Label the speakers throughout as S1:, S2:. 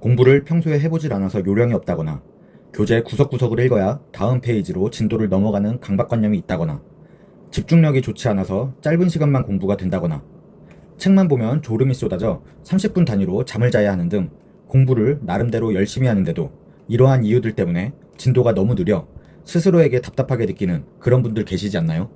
S1: 공부를 평소에 해보질 않아서 요령이 없다거나 교재 구석구석을 읽어야 다음 페이지로 진도를 넘어가는 강박관념이 있다거나 집중력이 좋지 않아서 짧은 시간만 공부가 된다거나 책만 보면 졸음이 쏟아져 30분 단위로 잠을 자야 하는 등 공부를 나름대로 열심히 하는데도 이러한 이유들 때문에 진도가 너무 느려 스스로에게 답답하게 느끼는 그런 분들 계시지 않나요?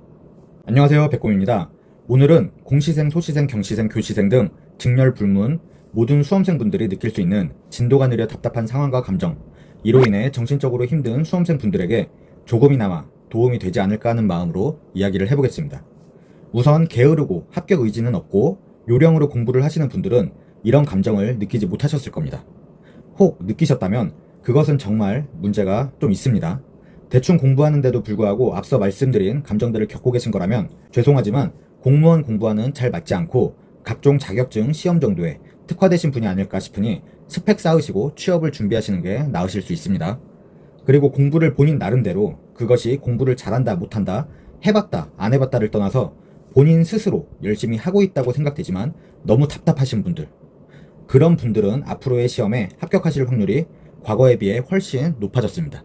S1: 안녕하세요 백곰입니다. 오늘은 공시생, 소시생, 경시생, 교시생 등 직렬 불문 모든 수험생분들이 느낄 수 있는 진도가 느려 답답한 상황과 감정 이로 인해 정신적으로 힘든 수험생 분들에게 조금이나마 도움이 되지 않을까 하는 마음으로 이야기를 해보겠습니다. 우선 게으르고 합격 의지는 없고 요령으로 공부를 하시는 분들은 이런 감정을 느끼지 못하셨을 겁니다. 혹 느끼셨다면 그것은 정말 문제가 좀 있습니다. 대충 공부하는데도 불구하고 앞서 말씀드린 감정들을 겪고 계신 거라면 죄송하지만 공무원 공부와는 잘 맞지 않고 각종 자격증 시험 정도에 특화되신 분이 아닐까 싶으니 스펙 쌓으시고 취업을 준비하시는 게 나으실 수 있습니다. 그리고 공부를 본인 나름대로 그것이 공부를 잘한다 못한다 해봤다 안 해봤다를 떠나서 본인 스스로 열심히 하고 있다고 생각되지만 너무 답답하신 분들 그런 분들은 앞으로의 시험에 합격하실 확률이 과거에 비해 훨씬 높아졌습니다.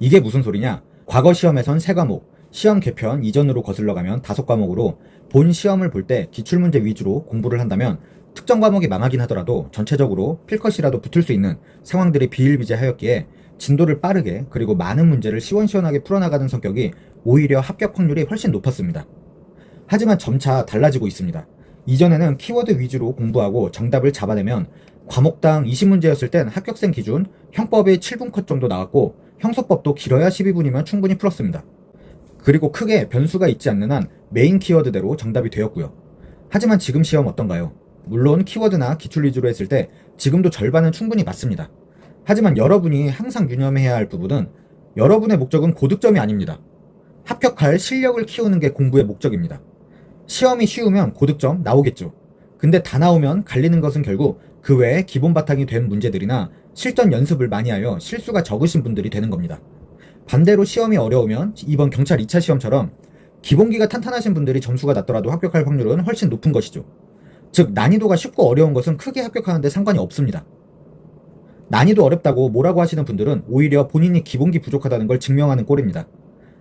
S1: 이게 무슨 소리냐? 과거 시험에선 세 과목, 시험 개편 이전으로 거슬러 가면 다섯 과목으로 본 시험을 볼 때 기출문제 위주로 공부를 한다면 특정 과목이 망하긴 하더라도 전체적으로 필컷이라도 붙을 수 있는 상황들이 비일비재하였기에 진도를 빠르게 그리고 많은 문제를 시원시원하게 풀어나가는 성격이 오히려 합격 확률이 훨씬 높았습니다. 하지만 점차 달라지고 있습니다. 이전에는 키워드 위주로 공부하고 정답을 잡아내면 과목당 20문제였을 땐 합격생 기준 형법이 7분 컷 정도 나왔고 형소법도 길어야 12분이면 충분히 풀었습니다. 그리고 크게 변수가 있지 않는 한 메인 키워드대로 정답이 되었고요. 하지만 지금 시험 어떤가요? 물론 키워드나 기출 위주로 했을 때 지금도 절반은 충분히 맞습니다. 하지만 여러분이 항상 유념해야 할 부분은 여러분의 목적은 고득점이 아닙니다. 합격할 실력을 키우는 게 공부의 목적입니다. 시험이 쉬우면 고득점 나오겠죠. 근데 다 나오면 갈리는 것은 결국 그 외에 기본 바탕이 된 문제들이나 실전 연습을 많이 하여 실수가 적으신 분들이 되는 겁니다. 반대로 시험이 어려우면 이번 경찰 2차 시험처럼 기본기가 탄탄하신 분들이 점수가 낮더라도 합격할 확률은 훨씬 높은 것이죠. 즉, 난이도가 쉽고 어려운 것은 크게 합격하는데 상관이 없습니다. 난이도 어렵다고 뭐라고 하시는 분들은 오히려 본인이 기본기 부족하다는 걸 증명하는 꼴입니다.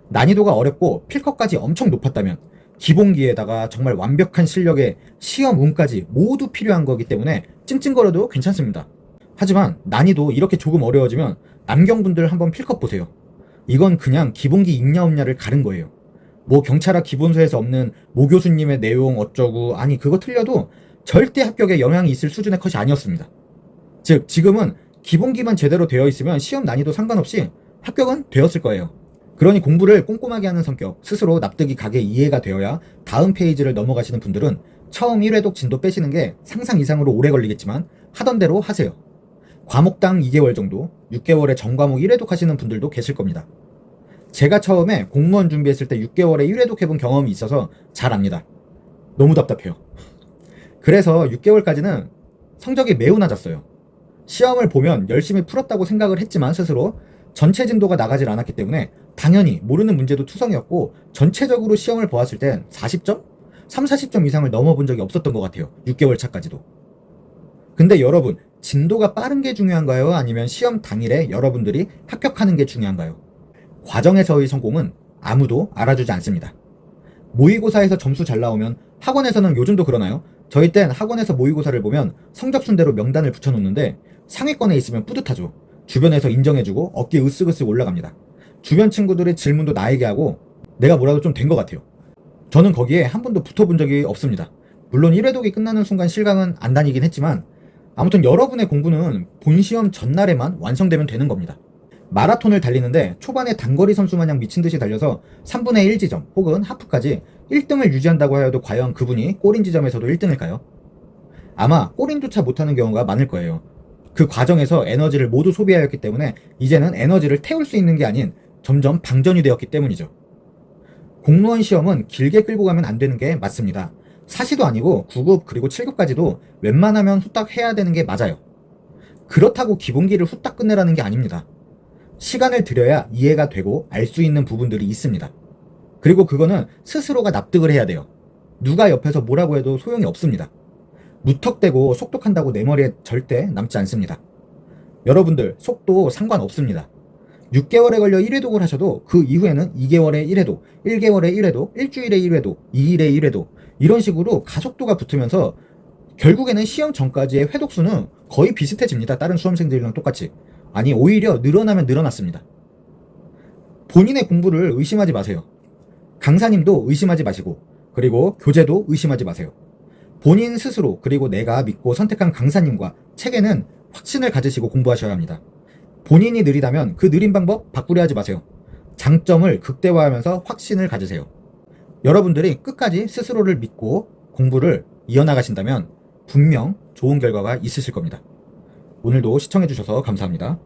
S1: 난이도가 어렵고 필컷까지 엄청 높았다면 기본기에다가 정말 완벽한 실력에 시험 운까지 모두 필요한 거기 때문에 찡찡거려도 괜찮습니다. 하지만 난이도 이렇게 조금 어려워지면 남경분들 한번 필컷 보세요. 이건 그냥 기본기 있냐 없냐를 가른 거예요. 뭐 경찰학 기본서에서 없는 모 교수님의 내용 어쩌고 아니 그거 틀려도 절대 합격에 영향이 있을 수준의 컷이 아니었습니다. 즉 지금은 기본기만 제대로 되어 있으면 시험 난이도 상관없이 합격은 되었을 거예요. 그러니 공부를 꼼꼼하게 하는 성격, 스스로 납득이 가게 이해가 되어야 다음 페이지를 넘어가시는 분들은 처음 1회독 진도 빼시는 게 상상 이상으로 오래 걸리겠지만 하던 대로 하세요. 과목당 2개월 정도, 6개월에 전과목 1회독 하시는 분들도 계실 겁니다. 제가 처음에 공무원 준비했을 때 6개월에 1회독 해본 경험이 있어서 잘 압니다. 너무 답답해요. 그래서 6개월까지는 성적이 매우 낮았어요. 시험을 보면 열심히 풀었다고 생각을 했지만 스스로 전체 진도가 나가질 않았기 때문에 당연히 모르는 문제도 투성이었고 전체적으로 시험을 보았을 땐 40점? 3, 40점 이상을 넘어본 적이 없었던 것 같아요. 6개월 차까지도. 근데 여러분, 진도가 빠른 게 중요한가요? 아니면 시험 당일에 여러분들이 합격하는 게 중요한가요? 과정에서의 성공은 아무도 알아주지 않습니다. 모의고사에서 점수 잘 나오면 학원에서는 요즘도 그러나요? 저희 땐 학원에서 모의고사를 보면 성적 순대로 명단을 붙여놓는데 상위권에 있으면 뿌듯하죠. 주변에서 인정해주고 어깨 으쓱으쓱 올라갑니다. 주변 친구들의 질문도 나에게 하고 내가 뭐라도 좀 된 것 같아요. 저는 거기에 한 번도 붙어본 적이 없습니다. 물론 1회독이 끝나는 순간 실감은 안 다니긴 했지만 아무튼 여러분의 공부는 본 시험 전날에만 완성되면 되는 겁니다. 마라톤을 달리는데 초반에 단거리 선수 마냥 미친 듯이 달려서 3분의 1 지점 혹은 하프까지 1등을 유지한다고 하여도 과연 그분이 골인 지점에서도 1등일까요? 아마 골인조차 못하는 경우가 많을 거예요. 그 과정에서 에너지를 모두 소비하였기 때문에 이제는 에너지를 태울 수 있는 게 아닌 점점 방전이 되었기 때문이죠. 공무원 시험은 길게 끌고 가면 안 되는 게 맞습니다. 사시도 아니고 9급 그리고 7급까지도 웬만하면 후딱 해야 되는 게 맞아요. 그렇다고 기본기를 후딱 끝내라는 게 아닙니다. 시간을 들여야 이해가 되고 알 수 있는 부분들이 있습니다. 그리고 그거는 스스로가 납득을 해야 돼요. 누가 옆에서 뭐라고 해도 소용이 없습니다. 무턱대고 속독한다고 내 머리에 절대 남지 않습니다. 여러분들 속도 상관없습니다. 6개월에 걸려 1회독을 하셔도 그 이후에는 2개월에 1회독, 1개월에 1회독, 일주일에 1회독, 2일에 1회독 이런 식으로 가속도가 붙으면서 결국에는 시험 전까지의 회독수는 거의 비슷해집니다. 다른 수험생들이랑 똑같이. 아니 오히려 늘어나면 늘어났습니다. 본인의 공부를 의심하지 마세요. 강사님도 의심하지 마시고 그리고 교재도 의심하지 마세요. 본인 스스로 그리고 내가 믿고 선택한 강사님과 책에는 확신을 가지시고 공부하셔야 합니다. 본인이 느리다면 그 느린 방법 바꾸려 하지 마세요. 장점을 극대화하면서 확신을 가지세요. 여러분들이 끝까지 스스로를 믿고 공부를 이어나가신다면 분명 좋은 결과가 있으실 겁니다. 오늘도 시청해주셔서 감사합니다.